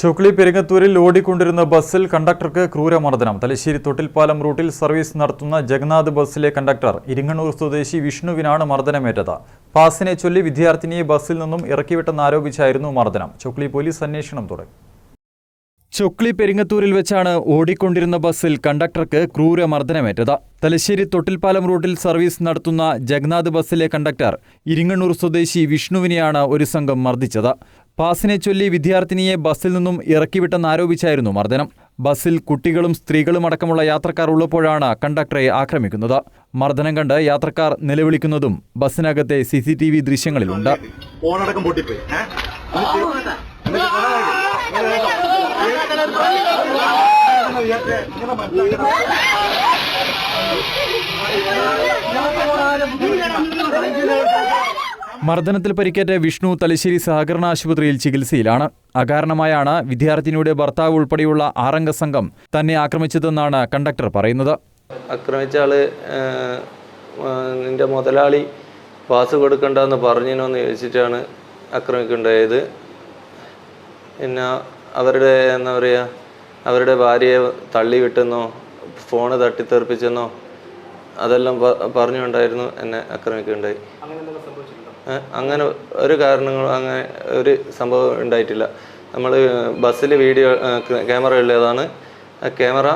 ചുക്ലി പെരിങ്ങത്തൂരിൽ ഓടിക്കൊണ്ടിരുന്ന ബസ്സിൽ കണ്ടക്ടർക്ക് ക്രൂരമർദ്ദനം. തലശ്ശേരി തൊട്ടിൽപ്പാലം റൂട്ടിൽ സർവീസ് നടത്തുന്ന ജഗന്നാഥ് ബസ്സിലെ കണ്ടക്ടർ ഇരിങ്ങണൂർ സ്വദേശി വിഷ്ണുവിനാണ് മർദ്ദനമേറ്റത്. പാസിനെ ചൊല്ലി വിദ്യാർത്ഥിനിയെ ബസ്സിൽ നിന്നും ഇറക്കിവിട്ടെന്നാരോപിച്ചായിരുന്നു മർദ്ദനം. ചുക്ലി പോലീസ് അന്വേഷണം തുടങ്ങി. ചുക്ലി പെരിങ്ങത്തൂരിൽ വെച്ചാണ് ഓടിക്കൊണ്ടിരുന്ന ബസ്സിൽ കണ്ടക്ടർക്ക് ക്രൂരമർദ്ദനമേറ്റത് തലശ്ശേരി തൊട്ടിൽപ്പാലം റൂട്ടിൽ സർവീസ് നടത്തുന്ന ജഗ്നാഥ് ബസ്സിലെ കണ്ടക്ടർ ഇരിങ്ങണ്ണൂർ സ്വദേശി വിഷ്ണുവിനെയാണ് ഒരു സംഘം മർദ്ദിച്ചത് പാസിനെ ചൊല്ലി വിദ്യാർത്ഥിനിയെ ബസ്സിൽ നിന്നും ഇറക്കിവിട്ടെന്നാരോപിച്ചായിരുന്നു മർദ്ദനം ബസ്സിൽ കുട്ടികളും സ്ത്രീകളും അടക്കമുള്ള യാത്രക്കാർ ഉള്ളപ്പോഴാണ് കണ്ടക്ടറെ ആക്രമിക്കുന്നത് മർദ്ദനം കണ്ട് യാത്രക്കാർ നിലവിളിക്കുന്നതും ബസ്സിനകത്തെ സി സി ടി വി ദൃശ്യങ്ങളിലുണ്ട് മർദ്ദനത്തിൽ പരിക്കേറ്റ വിഷ്ണു തലശ്ശേരി സഹകരണ ആശുപത്രിയിൽ ചികിത്സയിലാണ്. അകാരണമായാണ് വിദ്യാർത്ഥിനിയുടെ ഭർത്താവ് ഉൾപ്പെടെയുള്ള ആറംഗ സംഘം തന്നെ ആക്രമിച്ചതെന്നാണ് കണ്ടക്ടർ പറയുന്നത്. ആക്രമിച്ച ആൾ നിന്റെ മുതലാളി പാസ് കൊടുക്കണ്ടെന്ന് പറഞ്ഞിനോന്ന് ചോദിച്ചിട്ടാണ് ആക്രമിക്കേണ്ടത്. പിന്നെ അവരുടെ എന്താ പറയുക അവരുടെ ഭാര്യയെ തള്ളി വിട്ടെന്നോ ഫോണ് തട്ടിത്തെറിപ്പിച്ചെന്നോ അതെല്ലാം പറഞ്ഞുകൊണ്ടായിരുന്നു എന്നെ ആക്രമിക്കുകയുണ്ടായി അങ്ങനെ ഒരു കാരണങ്ങളും അങ്ങനെ ഒരു സംഭവം ഉണ്ടായിട്ടില്ല. നമ്മൾ ബസ്സിൽ വീഡിയോ ക്യാമറ ഉള്ളതാണ്. ക്യാമറ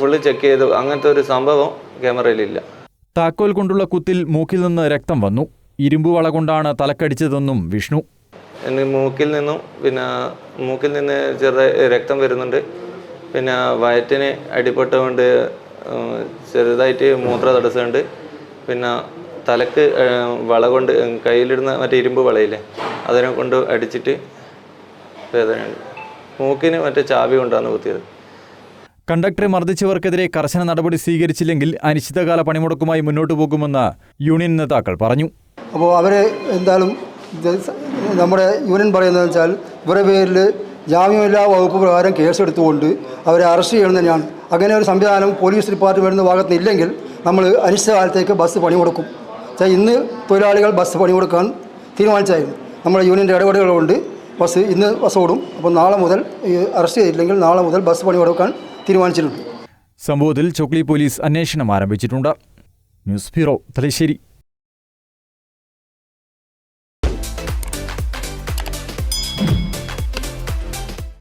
ഫുള്ള് ചെക്ക് ചെയ്തു അങ്ങനത്തെ ഒരു സംഭവം ക്യാമറയിലില്ല. താക്കോൽ കൊണ്ടുള്ള കുത്തിൽ മൂക്കിൽ നിന്ന് രക്തം വന്നു. ഇരുമ്പ് വള കൊണ്ടാണ് തലക്കടിച്ചതെന്നും വിഷ്ണു. എന്നെ മൂക്കിൽ നിന്നും പിന്നെ മൂക്കിൽ നിന്ന് ചെറുതായി രക്തം വരുന്നുണ്ട്. പിന്നെ വയറ്റിന് അടിപ്പെട്ടുകൊണ്ട് ചെറുതായിട്ട് മൂത്ര തടസ്സമുണ്ട്. പിന്നെ തലക്ക് വള കൊണ്ട് കയ്യിലിടുന്ന മറ്റേ ഇരുമ്പ് വളയില്ലേ അതിനെ കൊണ്ട് അടിച്ചിട്ട് വേദനയുണ്ട്. മൂക്കിന് മറ്റേ ചാവി കൊണ്ടാണ് കുത്തിയത്. കണ്ടക്ടറെ മർദ്ദിച്ചവർക്കെതിരെ കർശന നടപടി സ്വീകരിച്ചില്ലെങ്കിൽ അനിശ്ചിതകാല പണിമുടക്കുമായി മുന്നോട്ടു പോകുമെന്ന് യൂണിയൻ നേതാക്കൾ പറഞ്ഞു. അപ്പോൾ അവരെ എന്തായാലും നമ്മുടെ യൂണിയൻ പറയുന്നത് വെച്ചാൽ ഇവരുടെ പേരിൽ ജാമ്യമില്ലാ വകുപ്പ് പ്രകാരം കേസെടുത്തുകൊണ്ട് അവരെ അറസ്റ്റ് ചെയ്യണം തന്നെയാണ്. അങ്ങനെ ഒരു സംവിധാനം പോലീസ് ഡിപ്പാർട്ട്മെന്റിന്റെ ഭാഗത്ത് ഇല്ലെങ്കിൽ നമ്മൾ അനിശ്ചിതകാലത്തേക്ക് ബസ് പണിമുടക്കും വെച്ചാൽ ഇന്ന് തൊഴിലാളികൾ ബസ് പണി കൊടുക്കാൻ തീരുമാനിച്ചായിരുന്നു. നമ്മുടെ യൂണിയന്റെ ഇടപെടലുകൾ കൊണ്ട് ബസ് ഇന്ന് ബസ് ഓടും. അപ്പോൾ നാളെ മുതൽ അറസ്റ്റ് ചെയ്തില്ലെങ്കിൽ നാളെ മുതൽ ബസ് പണി കൊടുക്കാൻ തീരുമാനിച്ചിട്ടുണ്ട്. സംഭവത്തിൽ ചോക്ലി പോലീസ് അന്വേഷണം ആരംഭിച്ചിട്ടുണ്ട്. News bureau Thalassery.